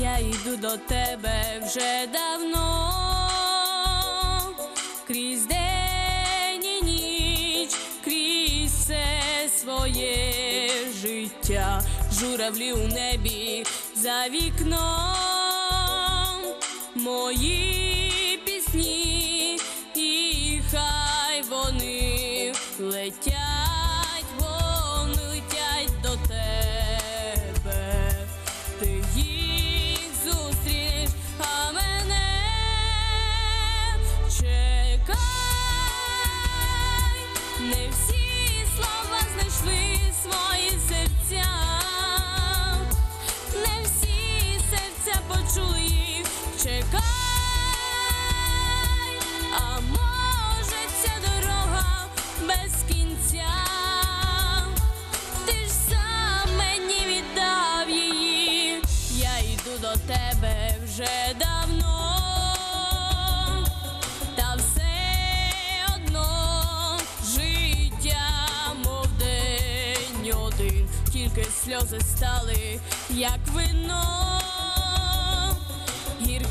йду до тебе вже давно, крізь день і ніч, крізь все своє життя, журавлі у небі за вікном, мої пісні, чекай, а може ця дорога без кінця. Ти ж сам мені віддав її, я йду до тебе вже давно, та все одно життя, мов один, тільки сльози стали, як вино, Hier